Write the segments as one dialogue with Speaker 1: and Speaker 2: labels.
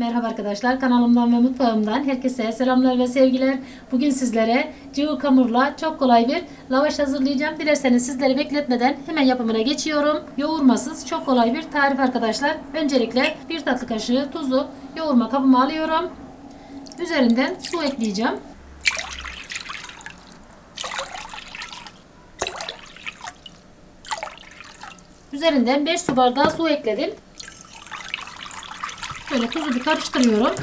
Speaker 1: Merhaba arkadaşlar kanalımdan ve mutfağımdan herkese selamlar ve sevgiler. Bugün sizlere cıvık hamurla çok kolay bir lavaş hazırlayacağım. Dilerseniz sizleri bekletmeden hemen yapımına geçiyorum. Yoğurmasız çok kolay bir tarif arkadaşlar. Öncelikle bir tatlı kaşığı tuzu yoğurma kabıma alıyorum. Üzerinden su ekleyeceğim. Üzerinden 5 su bardağı su ekledim. Şöyle tuzu bir karıştırıyorum.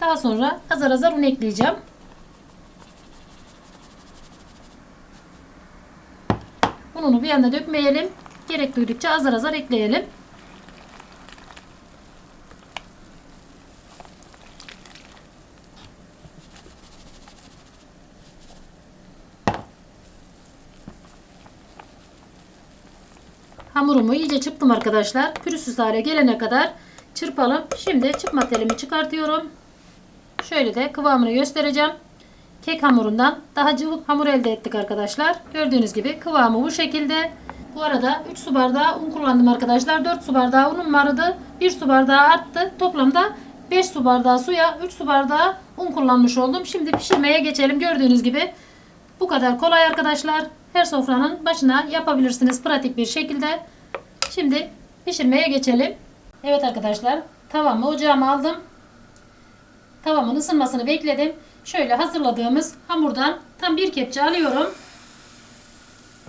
Speaker 1: Daha sonra azar azar un ekleyeceğim. Ununu bir anda dökmeyelim. Gerek duydukça azar azar ekleyelim. Hamurumu iyice çırptım arkadaşlar. Pürüzsüz hale gelene kadar çırpalım. Şimdi çırpma telimi çıkartıyorum. Şöyle de kıvamını göstereceğim. Kek hamurundan daha cıvık hamur elde ettik arkadaşlar. Gördüğünüz gibi kıvamı bu şekilde. Bu arada 3 su bardağı un kullandım arkadaşlar. 4 su bardağı unum vardı. 1 su bardağı arttı. Toplamda 5 su bardağı suya 3 su bardağı un kullanmış oldum. Şimdi pişirmeye geçelim. Gördüğünüz gibi bu kadar kolay arkadaşlar. Her sofranın başına yapabilirsiniz pratik bir şekilde. Şimdi pişirmeye geçelim. Evet arkadaşlar tavamı ocağıma aldım. Tavamın ısınmasını bekledim. Şöyle hazırladığımız hamurdan tam bir kepçe alıyorum.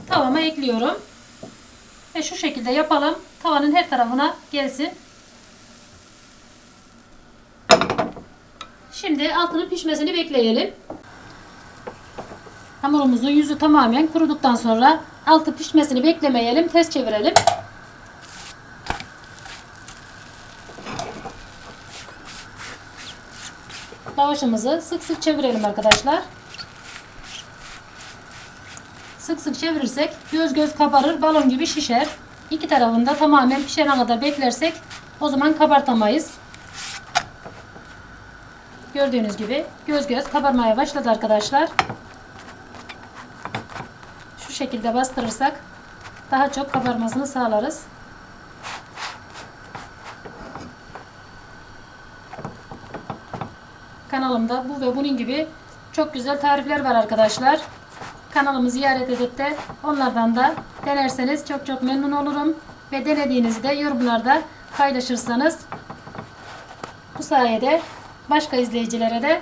Speaker 1: Tavama ekliyorum. Ve şu şekilde yapalım. Tavanın her tarafına gelsin. Şimdi altının pişmesini bekleyelim. Hamurumuzun yüzü tamamen kuruduktan sonra altı pişmesini beklemeyelim. Ters çevirelim. Lavaşımızı sık sık çevirelim arkadaşlar. Sık sık çevirirsek göz göz kabarır, balon gibi şişer. İki tarafında tamamen pişene kadar beklersek o zaman kabartamayız. Gördüğünüz gibi göz göz kabarmaya başladı arkadaşlar. Şu şekilde bastırırsak daha çok kabarmasını sağlarız. Kanalımda bu ve bunun gibi çok güzel tarifler var arkadaşlar. Kanalımı ziyaret edip de onlardan da denerseniz çok çok memnun olurum. Ve denediğinizi de yorumlarda paylaşırsanız bu sayede başka izleyicilere de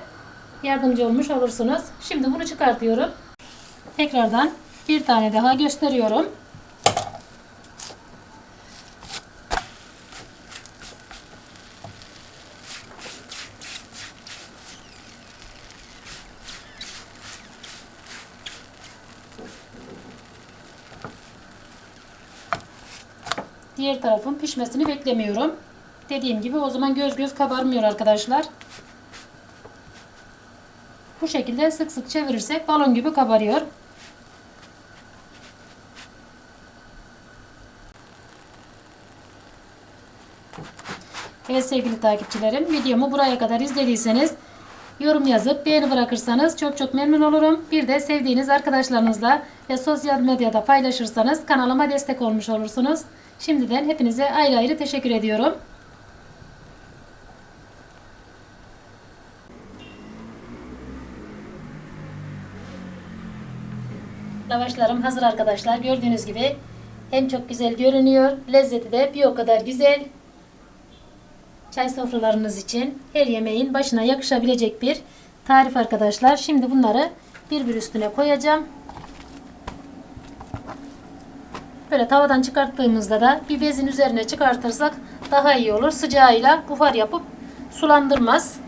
Speaker 1: yardımcı olmuş olursunuz. Şimdi bunu çıkartıyorum. Tekrardan bir tane daha gösteriyorum. Diğer tarafın pişmesini beklemiyorum. Dediğim gibi o zaman göz göz kabarmıyor arkadaşlar. Bu şekilde sık sık çevirirsek balon gibi kabarıyor. Evet sevgili takipçilerim videomu buraya kadar izlediyseniz yorum yazıp beğeni bırakırsanız çok çok memnun olurum. Bir de sevdiğiniz arkadaşlarınızla ve sosyal medyada paylaşırsanız kanalıma destek olmuş olursunuz. Şimdiden hepinize ayrı ayrı teşekkür ediyorum. Lavaşlarım hazır arkadaşlar. Gördüğünüz gibi hem çok güzel görünüyor. Lezzeti de bir o kadar güzel. Çay sofralarınız için her yemeğin başına yakışabilecek bir tarif arkadaşlar. Şimdi bunları bir bir üstüne koyacağım. Böyle tavadan çıkarttığımızda da bir bezin üzerine çıkartırsak daha iyi olur. Sıcağıyla buhar yapıp sulandırmaz.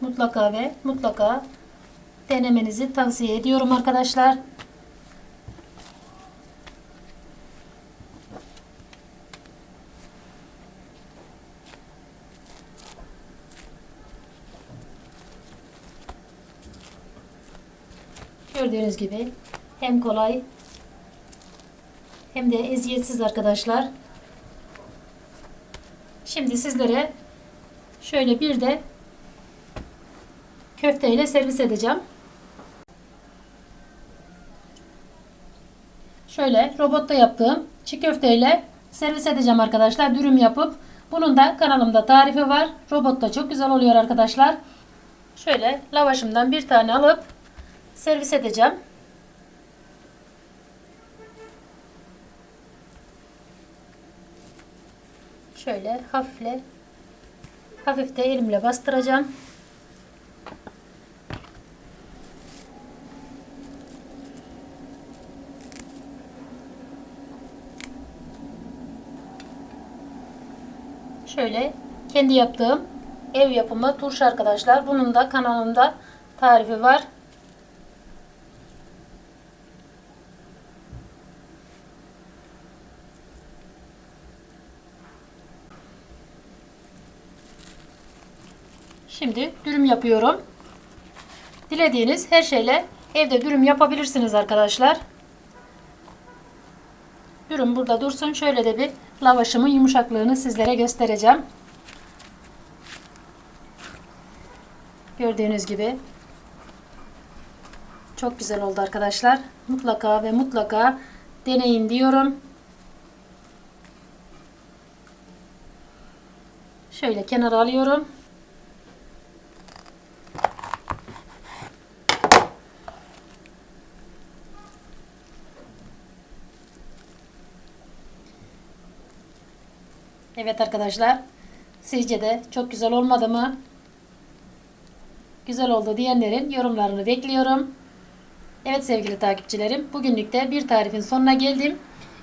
Speaker 1: Mutlaka ve mutlaka denemenizi tavsiye ediyorum arkadaşlar. Gördüğünüz gibi hem kolay hem de eziyetsiz arkadaşlar. Şimdi sizlere Şöyle bir de köfteyle servis edeceğim. Şöyle robotta yaptığım çiğ köfteyle servis edeceğim arkadaşlar. Dürüm yapıp bunun da kanalımda tarifi var. Robotta çok güzel oluyor arkadaşlar. Şöyle lavaşımdan bir tane alıp servis edeceğim. Şöyle hafifle hafif de elimle bastıracağım. Şöyle kendi yaptığım ev yapımı turşu arkadaşlar. Bunun da kanalımda tarifi var. Şimdi dürüm yapıyorum. Dilediğiniz her şeyle evde dürüm yapabilirsiniz arkadaşlar. Dürüm burada dursun. Şöyle de bir lavaşımın yumuşaklığını sizlere göstereceğim. Gördüğünüz gibi çok güzel oldu arkadaşlar. Mutlaka ve mutlaka deneyin diyorum. Şöyle kenara alıyorum. Evet arkadaşlar. Sizce de çok güzel olmadı mı? Güzel oldu diyenlerin yorumlarını bekliyorum. Evet sevgili takipçilerim. Bugünlük de bir tarifin sonuna geldim.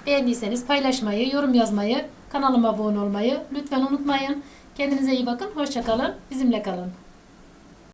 Speaker 1: Beğendiyseniz paylaşmayı, yorum yazmayı, kanalıma abone olmayı lütfen unutmayın. Kendinize iyi bakın. Hoşçakalın. Bizimle kalın.